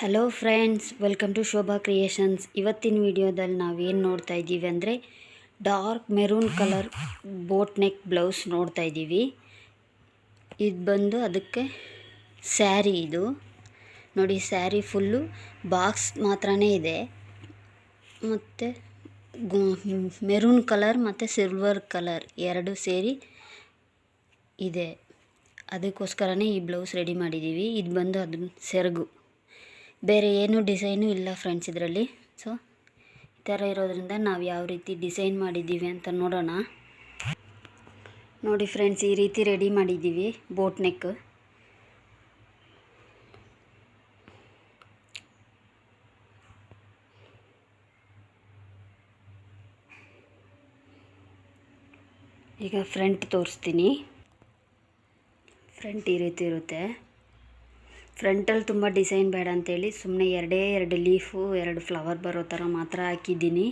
Hello friends welcome to Shobha creations ಇವತ್ತಿನ ವಿಡಿಯೋದಲ್ಲಿ ನಾವೇನು ನೋಡ್ತಾ ಇದ್ದೀವಿ ಅಂದರೆ dark maroon colour boat neck blouse ನೋಡ್ತಾ ಇದ್ದೀವಿ. ಇದು ಬಂದು ಅದಕ್ಕೆ ಸ್ಯಾರಿ ಇದು. ನೋಡಿ ಸ್ಯಾರಿ ಫುಲ್ಲು ಬಾಕ್ಸ್ ಮಾತ್ರನೇ ಇದೆ. ಮತ್ತು ಮೆರೂನ್ ಕಲರ್ ಮತ್ತು ಸಿಲ್ವರ್ ಕಲರ್ ಎರಡು ಸೇರಿ ಇದೆ. ಅದಕ್ಕೋಸ್ಕರನೇ ಈ ಬ್ಲೌಸ್ ರೆಡಿ ಮಾಡಿದ್ದೀವಿ. ಇದು ಬಂದು ಅದನ್ನ ಸೆರಗು. ಬೇರೆ ಏನೂ ಡಿಸೈನು ಇಲ್ಲ ಫ್ರೆಂಡ್ಸ್ ಇದರಲ್ಲಿ. ಸೊ ಈ ಥರ ಇರೋದ್ರಿಂದ ನಾವು ಯಾವ ರೀತಿ ಡಿಸೈನ್ ಮಾಡಿದ್ದೀವಿ ಅಂತ ನೋಡೋಣ. ನೋಡಿ ಫ್ರೆಂಡ್ಸ್, ಈ ರೀತಿ ರೆಡಿ ಮಾಡಿದ್ದೀವಿ ಬೋಟ್ ನೆಕ್. ಈಗ ಫ್ರಂಟ್ ತೋರಿಸ್ತೀನಿ. ಫ್ರಂಟ್ ಈ ರೀತಿ ಇರುತ್ತೆ. ಫ್ರಂಟಲ್ಲಿ ತುಂಬ ಡಿಸೈನ್ ಬೇಡ ಅಂತೇಳಿ ಸುಮ್ಮನೆ ಎರಡೇ ಎರಡು ಲೀಫು, ಎರಡು ಫ್ಲವರ್ ಬರೋ ಥರ ಮಾತ್ರ ಹಾಕಿದ್ದೀನಿ.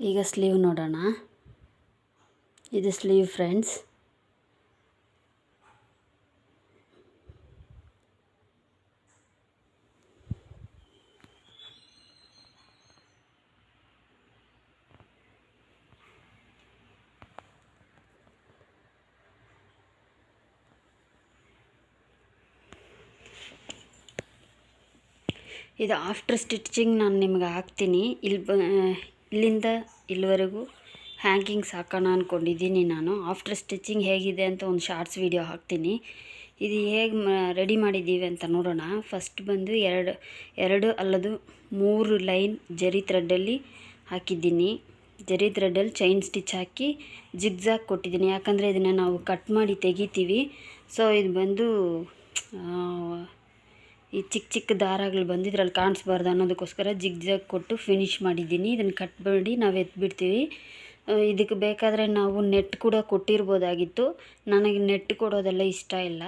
ಈಗ ಸ್ಲೀವ್ ನೋಡೋಣ. ಇದು ಸ್ಲೀವ್ ಫ್ರೆಂಡ್ಸ್. ಇದು ಆಫ್ಟರ್ ಸ್ಟಿಚಿಂಗ್ ನಾನು ನಿಮ್ಗೆ ಹಾಕ್ತೀನಿ. ಇಲ್ಲಿ ಬ ಇಲ್ಲಿಂದ ಇಲ್ಲಿವರೆಗೂ ಹ್ಯಾಂಗಿಂಗ್ಸ್ ಹಾಕೋಣ ಅಂದ್ಕೊಂಡಿದ್ದೀನಿ ನಾನು. ಆಫ್ಟರ್ ಸ್ಟಿಚಿಂಗ್ ಹೇಗಿದೆ ಅಂತ ಒಂದು ಶಾರ್ಟ್ಸ್ ವೀಡಿಯೋ ಹಾಕ್ತೀನಿ. ಇದು ಹೇಗೆ ರೆಡಿ ಮಾಡಿದ್ದೀವಿ ಅಂತ ನೋಡೋಣ. ಫಸ್ಟ್ ಬಂದು ಎರಡು ಎರಡು ಅಲ್ಲದು ಮೂರು ಲೈನ್ ಜರಿ ಥ್ರೆಡ್ಡಲ್ಲಿ ಹಾಕಿದ್ದೀನಿ. ಜರಿ ಥ್ರೆಡ್ಡಲ್ಲಿ ಚೈನ್ ಸ್ಟಿಚ್ ಹಾಕಿ ಜಿಗ್ಜಾಗ್ ಕೊಟ್ಟಿದ್ದೀನಿ. ಯಾಕಂದರೆ ಇದನ್ನು ನಾವು ಕಟ್ ಮಾಡಿ ತೆಗಿತೀವಿ. ಸೊ ಇದು ಬಂದು ಈ ಚಿಕ್ಕ ಚಿಕ್ಕ ದಾರಗಳು ಬಂದಿದ್ರಲ್ಲಿ ಕಾಣಿಸ್ಬಾರ್ದು ಅನ್ನೋದಕ್ಕೋಸ್ಕರ ಜಿಗ್ ಜಾಗ್ ಕೊಟ್ಟು ಫಿನಿಶ್ ಮಾಡಿದ್ದೀನಿ. ಇದನ್ನು ಕಟ್ ಮಾಡಿ ನಾವು ಎತ್ಬಿಡ್ತೀವಿ. ಇದಕ್ಕೆ ಬೇಕಾದರೆ ನಾವು ನೆಟ್ ಕೂಡ ಕೊಟ್ಟಿರ್ಬೋದಾಗಿತ್ತು. ನನಗೆ ನೆಟ್ ಕೊಡೋದೆಲ್ಲ ಇಷ್ಟ ಇಲ್ಲ.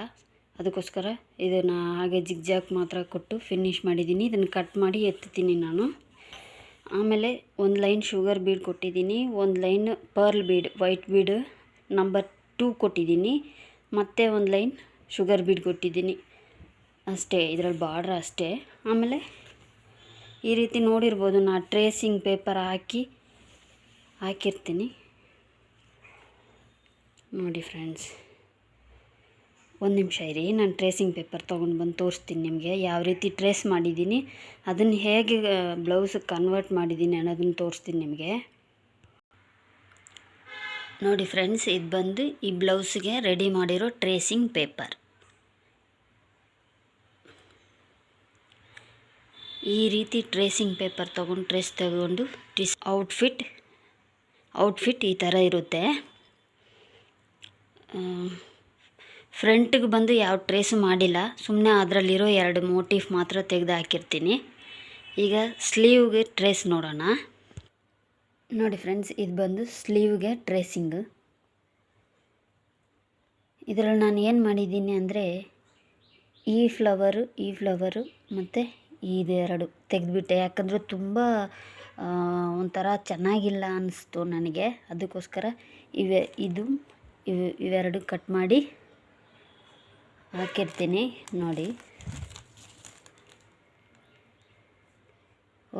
ಅದಕ್ಕೋಸ್ಕರ ಇದನ್ನು ಹಾಗೆ ಜಿಗ್ ಜಾಗ್ ಮಾತ್ರ ಕೊಟ್ಟು ಫಿನಿಶ್ ಮಾಡಿದ್ದೀನಿ. ಇದನ್ನು ಕಟ್ ಮಾಡಿ ಎತ್ತೀನಿ ನಾನು. ಆಮೇಲೆ ಒಂದು ಲೈನ್ ಶುಗರ್ ಬೀಡ್ ಕೊಟ್ಟಿದ್ದೀನಿ. ಒಂದು line pearl bead white bead number two ಕೊಟ್ಟಿದ್ದೀನಿ. ಮತ್ತು ಒಂದು ಲೈನ್ ಶುಗರ್ ಬೀಡ್ ಕೊಟ್ಟಿದ್ದೀನಿ. ಅಷ್ಟೇ, ಇದರಲ್ಲಿ ಬಾರ್ಡ್ರ್ ಅಷ್ಟೇ. ಆಮೇಲೆ ಈ ರೀತಿ ನೋಡಿರ್ಬೋದು, ನಾ ಟ್ರೇಸಿಂಗ್ ಪೇಪರ್ ಹಾಕಿ, ಹಾಕಿರ್ತೀನಿ. ನೋಡಿ ಫ್ರೆಂಡ್ಸ್, ಒಂದು ನಿಮಿಷ ಇರಿ, ನಾನು ಟ್ರೇಸಿಂಗ್ ಪೇಪರ್ ತೊಗೊಂಡು ಬಂದು ತೋರಿಸ್ತೀನಿ ನಿಮಗೆ. ಯಾವ ರೀತಿ ಟ್ರೇಸ್ ಮಾಡಿದ್ದೀನಿ ಅದನ್ನು ಹೇಗೆ ಬ್ಲೌಸಿಗೆ ಕನ್ವರ್ಟ್ ಮಾಡಿದ್ದೀನಿ ಅನ್ನೋದನ್ನು ತೋರಿಸ್ತೀನಿ ನಿಮಗೆ. ನೋಡಿ ಫ್ರೆಂಡ್ಸ್, ಇದು ಬಂದು ಈ ಬ್ಲೌಸಿಗೆ ರೆಡಿ ಮಾಡಿರೋ ಟ್ರೇಸಿಂಗ್ ಪೇಪರ್. ಈ ರೀತಿ ಟ್ರೇಸಿಂಗ್ ಪೇಪರ್ ತೊಗೊಂಡು ಟ್ರೇಸ್ ತಗೊಂಡು ಟಿಸ್ ಔಟ್ಫಿಟ್ ಔಟ್ಫಿಟ್ ಈ ಥರ ಇರುತ್ತೆ. ಫ್ರಂಟಿಗೆ ಬಂದು ಯಾವ ಟ್ರೇಸು ಮಾಡಿಲ್ಲ ಸುಮ್ಮನೆ ಅದರಲ್ಲಿರೋ ಎರಡು ಮೋಟಿಫ್ ಮಾತ್ರ ತೆಗೆದು ಹಾಕಿರ್ತೀನಿ. ಈಗ ಸ್ಲೀವ್ಗೆ ಟ್ರೇಸ್ ನೋಡೋಣ. ನೋಡಿ ಫ್ರೆಂಡ್ಸ್ ಇದು ಬಂದು ಸ್ಲೀವ್ಗೆ ಟ್ರೇಸಿಂಗು ಇದರಲ್ಲಿ ನಾನು ಏನು ಮಾಡಿದ್ದೀನಿ ಅಂದರೆ ಈ ಫ್ಲವರು ಈ ಫ್ಲವರು ಮತ್ತು ಇದೆರಡು ತೆಗೆದ್ಬಿಟ್ಟೆ. ಯಾಕಂದರೆ ತುಂಬ ಒಂಥರ ಚೆನ್ನಾಗಿಲ್ಲ ಅನ್ನಿಸ್ತು ನನಗೆ. ಅದಕ್ಕೋಸ್ಕರ ಇವೆ, ಇದು, ಇವು, ಇವೆರಡು ಕಟ್ ಮಾಡಿ ಹಾಕಿರ್ತೀನಿ ನೋಡಿ.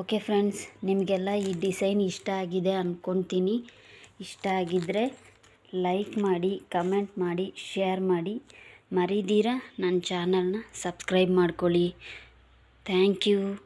ಓಕೆ ಫ್ರೆಂಡ್ಸ್, ನಿಮಗೆಲ್ಲ ಈ ಡಿಸೈನ್ ಇಷ್ಟ ಆಗಿದೆ ಅಂದ್ಕೊತೀನಿ ಇಷ್ಟ ಆಗಿದ್ದರೆ ಲೈಕ್ ಮಾಡಿ, ಕಮೆಂಟ್ ಮಾಡಿ, ಶೇರ್ ಮಾಡಿ. ಮರಿದೀರ ನನ್ನ ಚಾನಲ್ನ ಸಬ್ಸ್ಕ್ರೈಬ್ ಮಾಡ್ಕೊಳ್ಳಿ. Thank you.